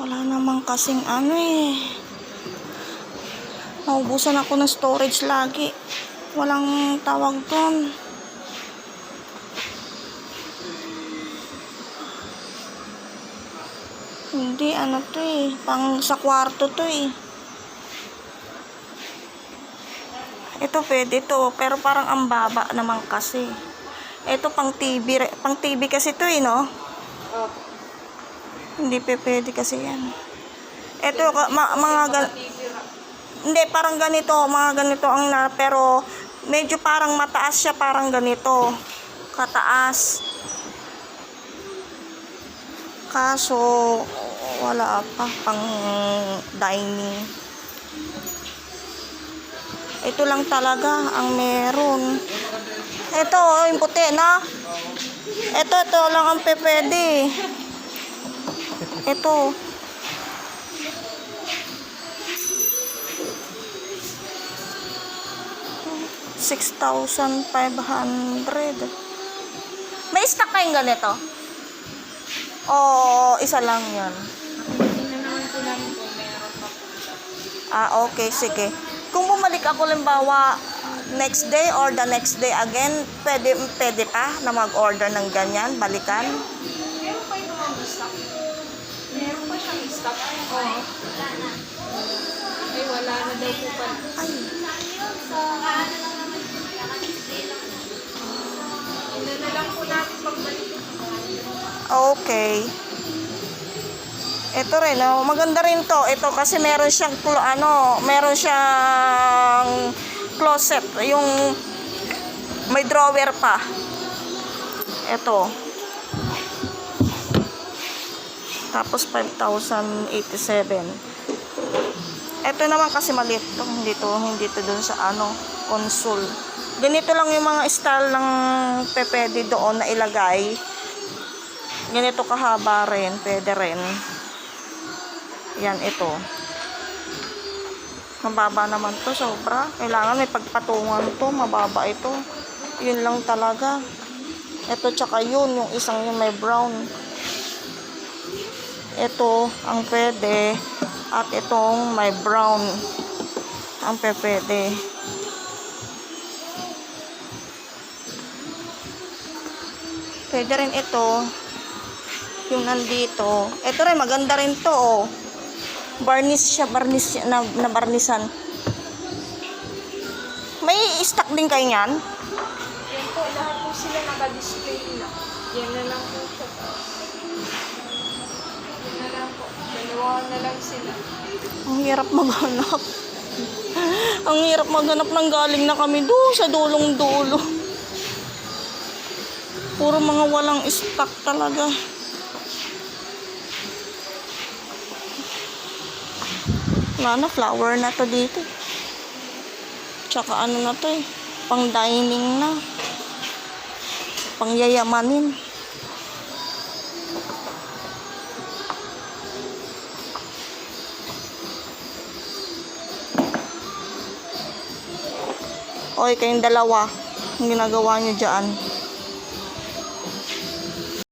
Wala naman kasing ano eh. Naubusan ako ng storage lagi. Walang tawag doon. Hindi, ano to eh. Pang sa kwarto to eh. Ito pwede to, pero parang ang baba naman kasi. Ito pang TV, pang TV kasi to eh, no? Hindi pe pwede kasi yan. Ito, ka- ma- mga gan- hindi, parang ganito, mga ganito ang na, pero medyo parang mataas siya, parang ganito. Kataas. Kaso, wala pa pang dining. Ito lang talaga ang meron. Ito, oh, yung puti na. Ito, ito lang ang pepede. Ito. Six thousand five hundred. May stock kayong ganito? O isa lang siya. Ah, okay, sige. Kung bumalik ako limbawa next day or the next day again, pwede, pwede pa na mag-order ng ganyan, balikan? Pa stock. Oo. Ay, wala na daw po pala. Ay, Ina na lang po natin pagbalik. okay. Ito rin, oh, maganda rin to. Ito kasi meron siyang, ano, meron siyang closet. Yung may drawer pa. Ito. Tapos 5,087. Ito naman kasi maliit to. Hindi to, hindi to dun sa ano, console. Ganito lang yung mga style ng pepede doon na ilagay. Ganito kahaba rin, pwede rin. Yan, ito. Mababa naman to, sobra. Kailangan may pagpatungan to, mababa ito. Yun lang talaga. Ito tsaka yun, yung isang yung may brown. Ito, ang pwede. At itong may brown. Ang pwede. Pwede rin ito. Yung nandito. Ito rin, maganda rin to, oh. Varnish siya, varnish siya, na, na barnisan. May stock din kayo niyan? Yan po, lahat po sila naka-display na. Yan na lang po siya. Yan na lang po. Dalawa na lang sila. Ang hirap maghanap. Ang hirap maghanap ng galing na kami doon sa dulong dulo. Puro mga walang stock talaga. Wala na, flower na to dito. Tsaka ano na to eh, pang dining na. Pang yayamanin. Oy, kayong dalawa, ang ginagawa nyo dyan.